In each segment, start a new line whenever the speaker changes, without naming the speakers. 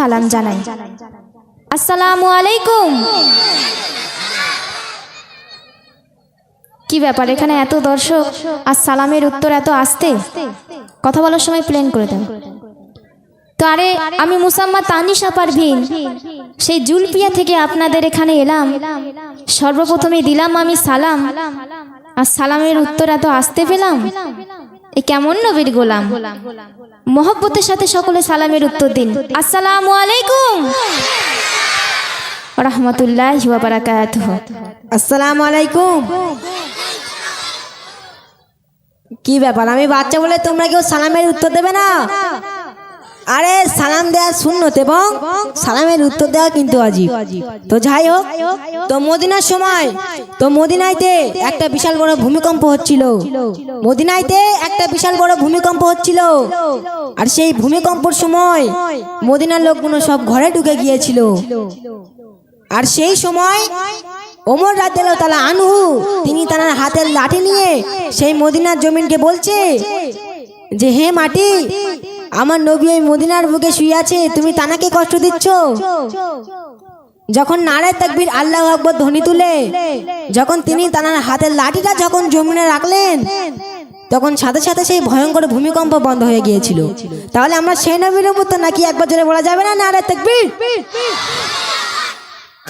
সালাম জানাই। আসসালামু আলাইকুম। কি ব্যাপার, এখানে এত দর্শক আর সালামের উত্তর এত আসতে? কথা বলার সময় প্লেন করে দেন। তো আরে, আমি মুসাম্মা তানিশা পারভিন সেই জুলপিয়া থেকে আপনাদের এখানে এলাম। সর্বপ্রথমে দিলাম আমি সালাম। আর সালামের উত্তর এত আসতে পেলাম? কেমন নবীর গোলাম? মহব্বতের সাথে সকলে সালামের উত্তর দিন। আসসালামু আলাইকুম। রহমতুল্লাহ বারাকাত
আসসালামু আলাইকুম। কি ব্যাপার? আমি বাচ্চা বলে তোমরা কেউ সালামের উত্তর দেবে না? আরে সালাম দেওয়া শূন্যত এবং সালামের উত্তর দেওয়া কিন্তু অজীব তো যাই হোক, তো মদিনার সময়, তো মদিনাইতে একটা বিশাল বড় ভূমিকম্প হচ্ছিল। মদিনাইতে একটা বিশাল বড় ভূমিকম্প হচ্ছিল। আর সেই ভূমিকম্পর সময় মদিনার লোকগুলো সব ঘরে ঢুকে গিয়েছিল। আর সেই সময় ওমর রাজ্যের তালা আনহু, তিনি তার হাতের লাঠি নিয়ে সেই মদিনার জমিনকে বলছে যে, হে মাটি আমার নবী ওই মদিনার বুকে শুয়ে আছে, তুমি তানাকে কষ্ট দিচ্ছ? যখন নারায় তাকবীর আল্লাহ আকবর ধ্বনি তুলে, যখন তিনি তার হাতের লাঠিটা যখন জমিনে রাখলেন, তখন সাথে সাথে সেই ভয়ঙ্কর ভূমিকম্প বন্ধ হয়ে গিয়েছিল। তাহলে আমরা সেই নবীর মতো নাকি একবার জোরে বলা যাবে না নারায় তাকবীর?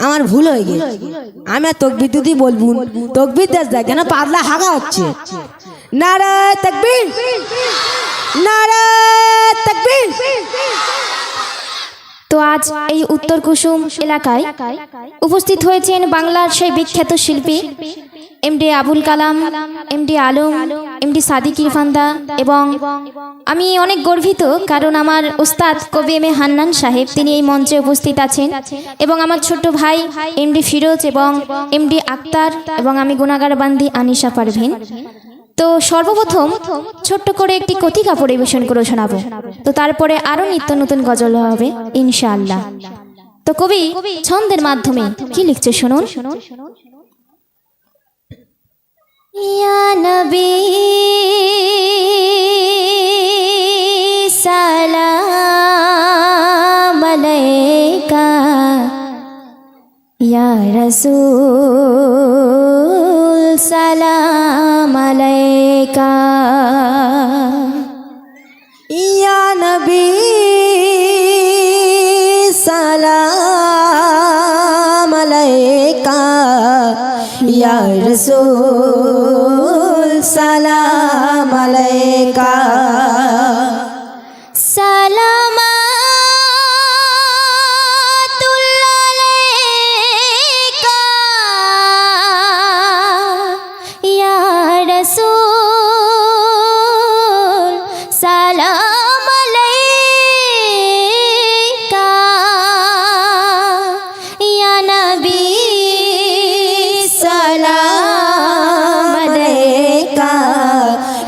আমার ভুল হয়ে গেছে আমি আর তকবির দিদি বলব তকবির দেশ দেখ, কেন পাতলা হাগা হচ্ছে। নারায় তকবির!
তো আজ এই উত্তর কুসুম এলাকায় উপস্থিত হয়েছেন বাংলার সেই বিখ্যাত শিল্পী MD Abul Kalam, MD Alam, MD Sadiq ইরফান্দা এবং আমি অনেক গর্বিত কারণ আমার ওস্তাদ কবি এম এ হান্নান সাহেব, তিনি এই মঞ্চে উপস্থিত আছেন এবং আমার ছোট্ট ভাই এমডি ফিরোজ এবং এমডি আক্তার এবং আমি গুণাগার বান্দি আনিশা পারভিন। তো সর্বপ্রথম ছোট্ট করে একটি কথিকা পরিবেশন করে শোনাবো। তো তারপরে আরও নিত্য নতুন গজল হবে, ইনশাআল্লাহ। তো কবি ছন্দের মাধ্যমে কি লিখছে শুনুন? ইয়া নবী ইয়া রাসূল, সালাম আলাইকা
ইয়া নবী সালাম আলাইকা। রাসূল সালাম আলাইকা।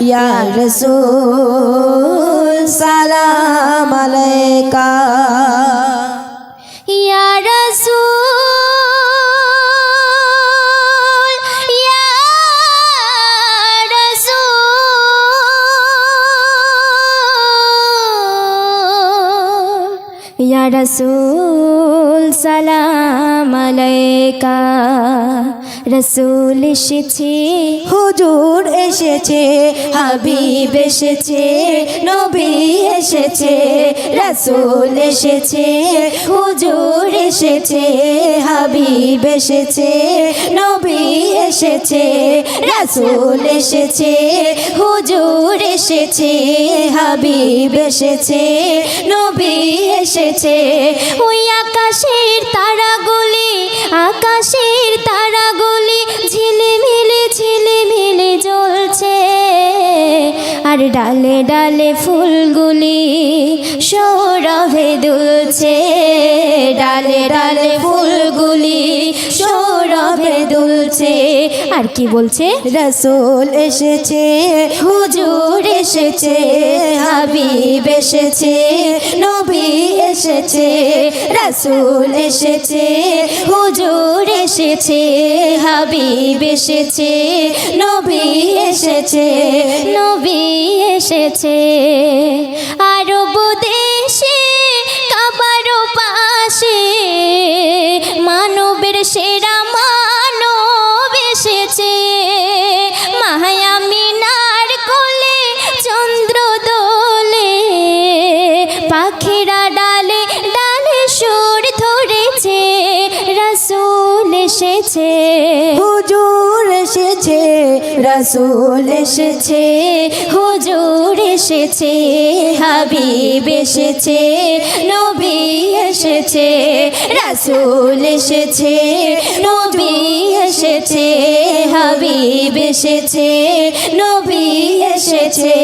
ইয়া রাসূল সালাম ইয়া
ইয়া
ইয়া রাসূল সালাম আলাইকা। রাসূল এসেছে,
হুজুর এসেছে, হাবিব এসেছে, নবী এসেছে, রাসূল এসেছে, হুজুর এসেছে, হাবিব এসেছে, নবী এসেছে, রাসূল এসেছে, হুজুর এসেছে, হাবিব এসেছে, নবী এসেছে
ওই আর ডালে ডালে ফুলগুলি সৌরভে দুলছে। ডালে ডালে ফুলগুলি সৌরভে দুলছে। আর কি বলছে?
রসুল এসেছে, হুজুর এসেছে, হাবিব এসেছে, নবী এসেছে, রসুল এসেছে, হুজুর এসেছে হাবিব এসেছে নবী এসেছে
নবী এসেছে। আরব
হুজুর এসেছে,
রসুল এসেছে, হুজুর এসেছে, হাবিব এসেছে, নবী এসেছে, রসুল এসেছে, নবী এসেছে, হাবিব এসেছে, নবী এসেছে।